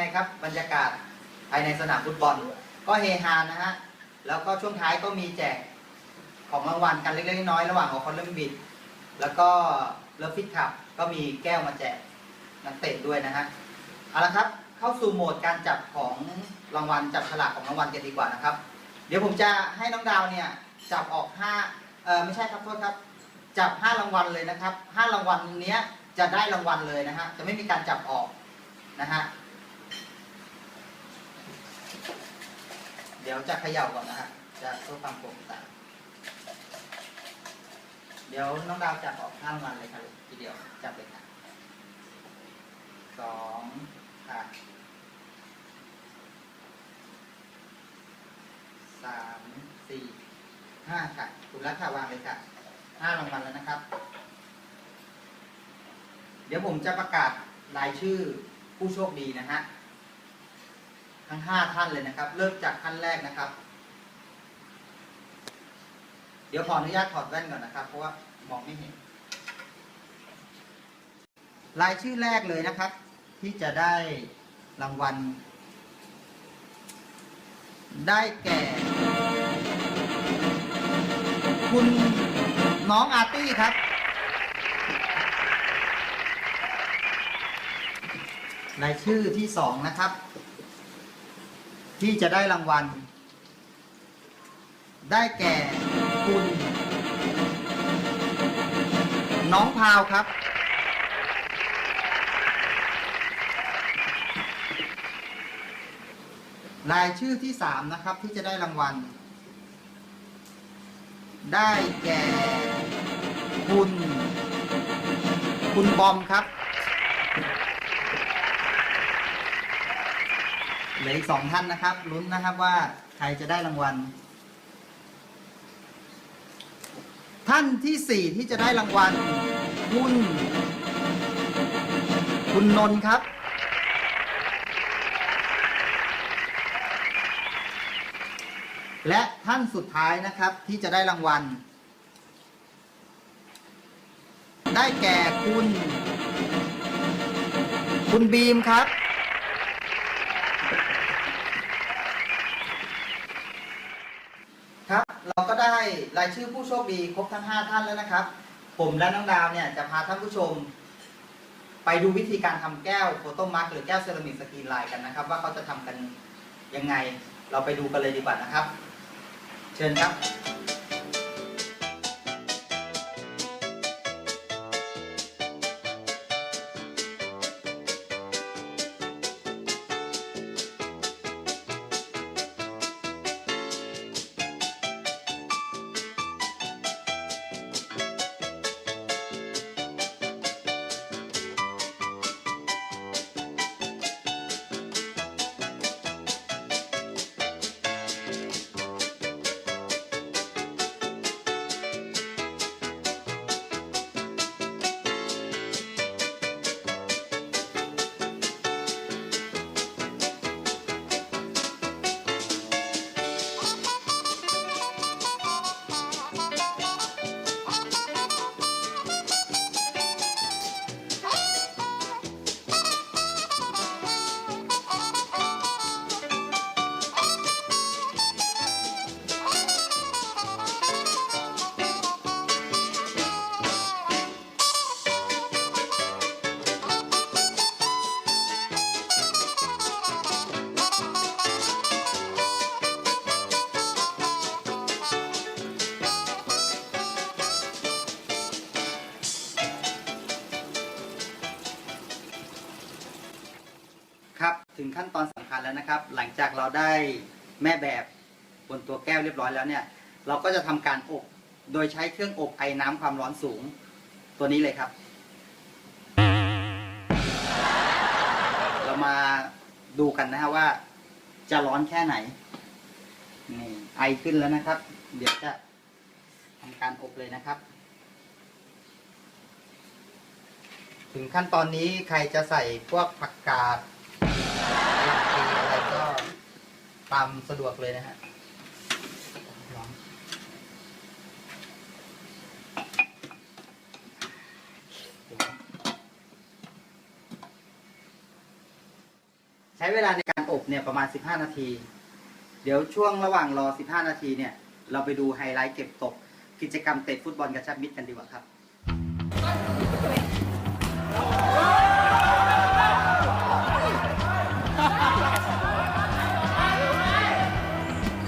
ไงครับ บรรยากาศภายในสนามฟุตบอล ก็เฮฮานะฮะ แล้วก็ช่วงท้ายก็มีแจกของรางวัลกันเล็กๆน้อยๆระหว่างของคอนเลมบิดแล้วก็เลิฟฟิตคับก็มีแก้วมาแจกนักเตะด้วยนะฮะเอาละครับเข้าสู่โหมดการจับของรางวัลจับฉลากของรางวัลกันดีกว่านะครับ เดี๋ยวผมจะให้น้องดาวเนี่ยจับออกห้าเออไม่ใช่ครับโทษครับ จับห้ารางวัลเลยนะครับห้ารางวัลเนี้ยจะได้รางวัลเลยนะฮะจะไม่มีการจับออกนะฮะ เดี๋ยวจะเขย่าก่อนนะฮะจะเพื่อความโปร่งใสเดี๋ยวน้องดาวจับออกข้างมันเลยครับทีเดียวจับเลยค่ะสองค่ะสามสี่ห้าค่ะถูกแล้วค่ะวางเลยค่ะห้ารางวัลแล้วนะครับ เดี๋ยวผมจะประกาศรายชื่อผู้โชคดีนะฮะ ทั้งห้าท่านเลยนะครับ เริ่มจากท่านแรกนะครับ เดี๋ยวขออนุญาตถอดแว่นก่อนนะครับ เพราะว่ามองไม่เห็น รายชื่อแรกเลยนะครับ ที่จะได้รางวัล ได้แก่ คุณน้องอาร์ตี้ครับรายชื่อที่สองนะครับ ที่จะได้รางวัล ได้แก่คุณ น้องพาวครับ รายชื่อที่สามนะครับที่จะได้รางวัล ได้แก่คุณ คุณบอมครับ เหลืออีกสองท่านนะครับลุ้นนะครับว่าใครจะได้รางวัล ท่านที่สี่ที่จะได้รางวัล คุณ คุณนนท์ครับ และท่านสุดท้ายนะครับที่จะได้รางวัล ได้แก่คุณ คุณบีมครับครับ เราก็ได้ รายชื่อผู้โชคดีครบทั้ง 5 ท่านแล้วนะครับ ผมและน้องดาวเนี่ยจะพาท่านผู้ชม ไปดูวิธีการทำแก้วโฟโต้มาร์กหรือแก้วเซรามิกสกรีนไลน์กันนะครับ ว่าเขาจะทำกันยังไง เราไปดูกันเลยดีกว่านะครับ เชิญครับ ถึงขั้นตอนสำคัญแล้วนะครับ หลังจากเราได้แม่แบบบนตัวแก้วเรียบร้อยแล้วเนี่ย เราก็จะทำการอบ โดยใช้เครื่องอบไอน้ำความร้อนสูง ตัวนี้เลยครับ เรามาดูกันนะฮะว่า จะร้อนแค่ไหนนี่ไอขึ้นแล้วนะครับ เดี๋ยวจะทำการอบเลยนะครับ ถึงขั้นตอนนี้ใครจะใส่พวกผักกาด อะไรก็ตามสะดวกเลยนะฮะร้อนช้เวลาในการอบเนี่ยประมาณ 15 นาที เดี๋ยวช่วงระหว่างรอ 15 นาทีเนี่ย เราไปดูไฮไลท์เก็บตก กิจกรรมเตะฟุตบอลกระชับมิตรกันดีกว่าครับ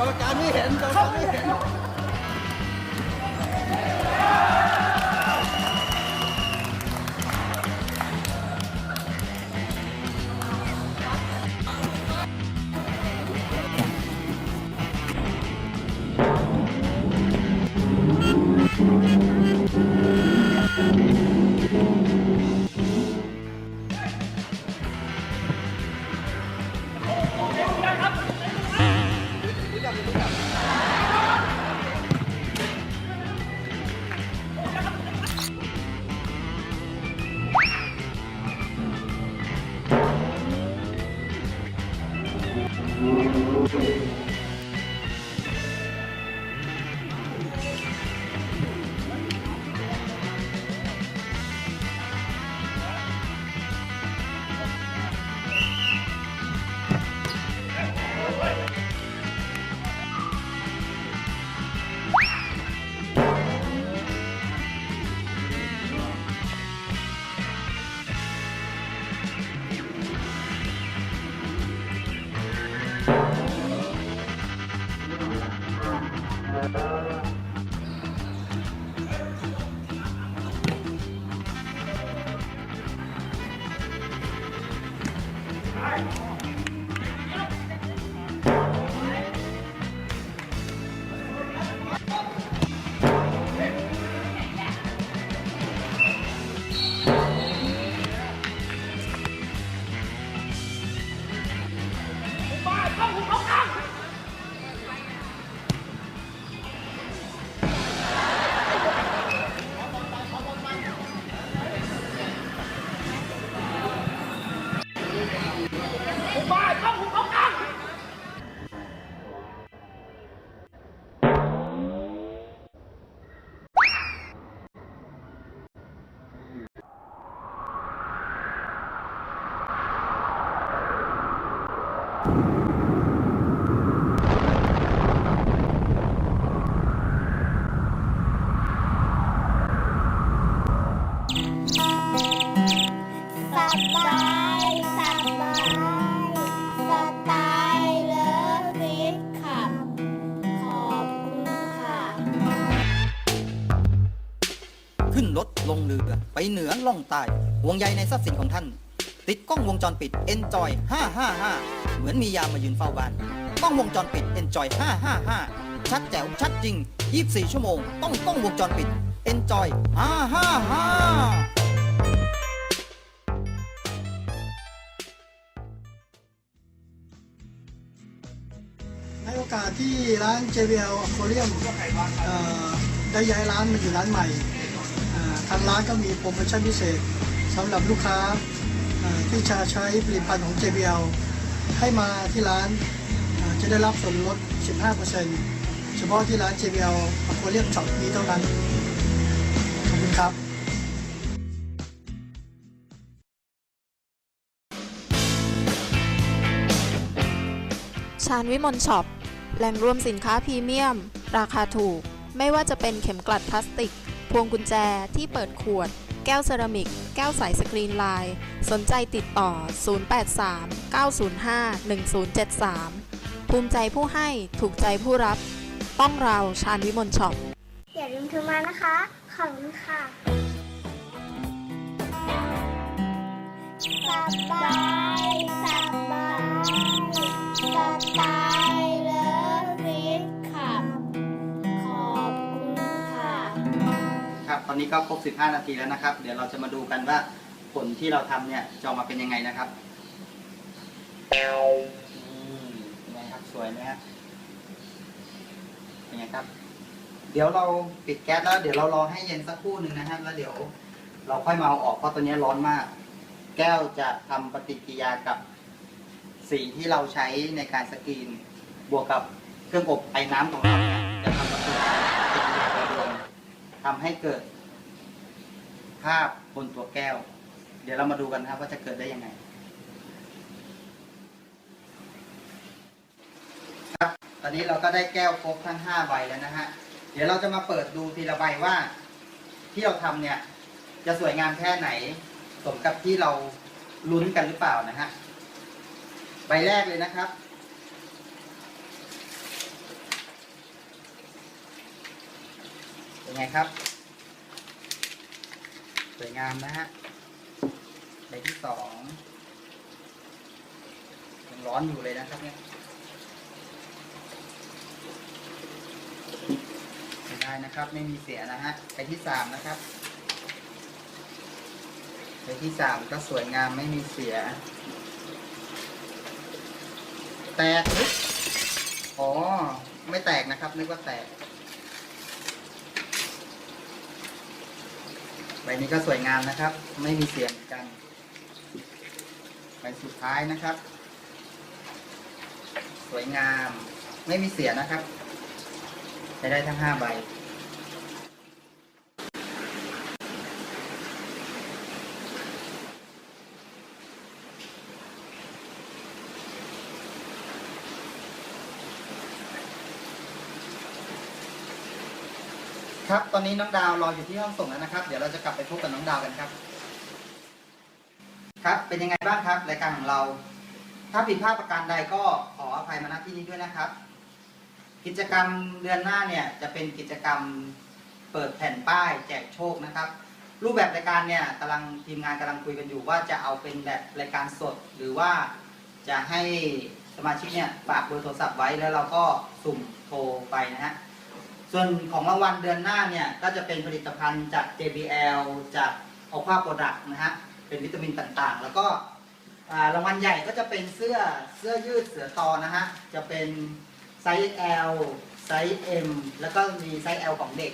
กรรมการไม่เห็นกรรมการไม่เห็น Yeah. ส รถลงเรือไปเหนือล่องใต้ห่วงใยในทรัพย์สินของท่าน ติดกล้องวงจรปิด Enjoy 555 เหมือนมียามมายืนเฝ้าบ้านกล้องวงจรปิด Enjoy 555 ชัดแจ๋วชัดจริง 24 ชั่วโมง ต้องกล้องวงจรปิด Enjoy 555ในโอกาสที่ร้าน JBL Aquarium ได้ย้ายร้านมาอยู่ร้านใหม่ ทางร้านก็มีโปรโมชั่นพิเศษสำหรับลูกค้าที่จะใช้ผลิตภัณฑ์ของ JBL ให้มาที่ร้านจะได้รับส่วนลด 15%เฉพาะที่ร้าน JBL Aquarium Shop นี้เท่านั้น ขอบคุณครับชาญวิมลช็อป แหล่งรวมสินค้าพรีเมียม ราคาถูก ไม่ว่าจะเป็นเข็มกลัดพลาสติก พวงกุญแจที่เปิดขวด แก้วเซรามิก แก้วใสสกรีนลาย สนใจติดต่อ 083-905-1073 ภูมิใจผู้ให้ถูกใจผู้รับ ต้องเราชาญวิมลช็อปอย่าลืมโทรมานะคะ ขอบคุณค่ะส อนนี้ก็ครบ 15 นาทีแล้วนะครับ เดี๋ยวเราจะมาดูกันว่าผลที่เราทำเนี่ยจะออกมาเป็นยังไงนะครับเป็นไงครับสวยไหมครับเป็นไงครับ เดี๋ยวเราปิดแก๊สแล้ว เดี๋ยวเรารอให้เย็นสักครู่หนึ่งนะฮะแล้วเดี๋ยวเราค่อยมาเอาออกเพราะตัวนี้ร้อนมาก แก้วจะทำปฏิกิริยากับสีที่เราใช้ในการสกรีน บวกกับเครื่องอบไอ้น้ำของเราเนี่ยจะทำปฏิกิริยาโดยรวมทำให้เกิด ภาพบนตัวแก้ว เดี๋ยวเรามาดูกันครับว่าจะเกิดได้ยังไง ครับ ตอนนี้เราก็ได้แก้วครบทั้ง5ใบแล้วนะฮะ เดี๋ยวเราจะมาเปิดดูทีละใบว่า ที่เราทำเนี่ย จะสวยงามแค่ไหน สมกับที่เราลุ้นกันหรือเปล่านะฮะ ใบแรกเลยนะครับเป็นไงครับ สวยงามนะฮะใบที่สองยังร้อนอยู่เลยนะครับเนี่ยไม่ได้นะครับ ไม่มีเสียนะฮะใบที่สามนะครับใบที่สามก็สวยงามไม่มีเสีย แตกหรืออ๋อ ไม่แตกนะครับนึกว่าแตก ใบนี้ก็สวยงามนะครับ ไม่มีเสียงกันใบสุดท้ายนะครับ สวยงาม ไม่มีเสียนะครับใช้ได้ทั้งห้าใบ ครับ ตอนนี้น้องดาวรออยู่ที่ห้องส่งแล้วนะครับ เดี๋ยวเราจะกลับไปพบกับน้องดาวกันครับ ครับ เป็นยังไงบ้างครับรายการของเรา ถ้าผิดพลาดประการใดก็ขออภัยมาณที่นี้ด้วยนะครับ กิจกรรมเดือนหน้าเนี่ยจะเป็นกิจกรรมเปิดแผ่นป้ายแจกโชคนะครับ รูปแบบรายการเนี่ยกำลังทีมงานกำลังคุยกันอยู่ว่าจะเอาเป็นแบบรายการสด หรือว่าจะให้สมาชิกเนี่ยฝากเบอร์โทรศัพท์ไว้แล้วเราก็สุ่มโทรไปนะฮะ ส่วนของรางวัลเดือนหน้าเนี่ย ก็จะเป็นผลิตภัณฑ์จาก JBL จาก Aqua Product นะฮะ เป็นวิตามินต่างๆ แล้วก็รางวัลใหญ่ก็จะเป็นเสื้อเสื้อยืดเสือตอนะฮะ จะเป็นไซส์ L ไซส์ M แล้วก็มีไซส์ L ของเด็ก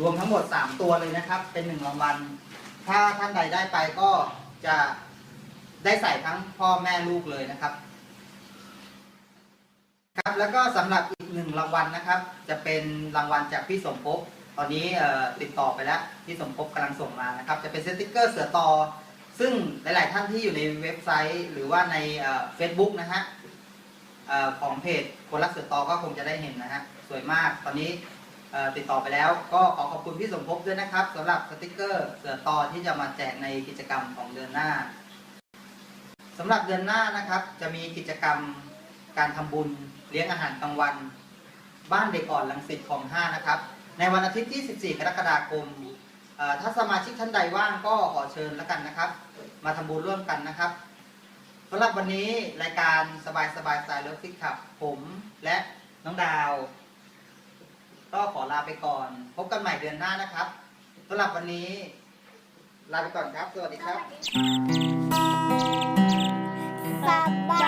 รวมทั้งหมด 3 ตัวเลยนะครับ เป็นหนึ่งรางวัล ถ้าท่านใดได้ไปก็จะได้ใส่ทั้งพ่อแม่ลูกเลยนะครับ ครับแล้วก็สำหรับ หนึ่งรางวัลนะครับ จะเป็นรางวัลจากพี่สมภพตอนนี้ติดต่อไปแล้วพี่สมภพกำลังส่งมานะครับ จะเป็นสติกเกอร์เสือตอซึ่งหลาย ๆ ท่านที่อยู่ในเว็บไซต์ หรือว่าในเฟซบุ๊กนะฮะออของเพจคนรักเสือตอก็คงจะได้เห็นนะฮะสวยมากตอนนี้ติดต่อไปแล้วก็ขอขอบคุณพี่สมภพด้วยนะครับสำหรับสติกเกอร์เสือตอที่จะมาแจกในกิจกรรมของเดือนหน้าสำหรับเดือนหน้านะครับจะมีกิจกรรมการทำบุญเลี้ยงอาหารกลางวัน บ้านเด็กอ่อนลังสิตของ 5 นะครับ ในวันอาทิตย์ที่ 14 กรกฎาคมถ้าสมาชิกท่านใดว่างก็ขอเชิญแล้วกันนะครับ มาทำบุญร่วมกันนะครับสำหรับวันนี้รายการสบายสบายสไตล์เลิฟฟิกขับ ผมและน้องดาว ก็ขอลาไปก่อน พบกันใหม่เดือนหน้านะครับสำหรับวันนี้ ลาไปก่อนครับ สวัสดีครับส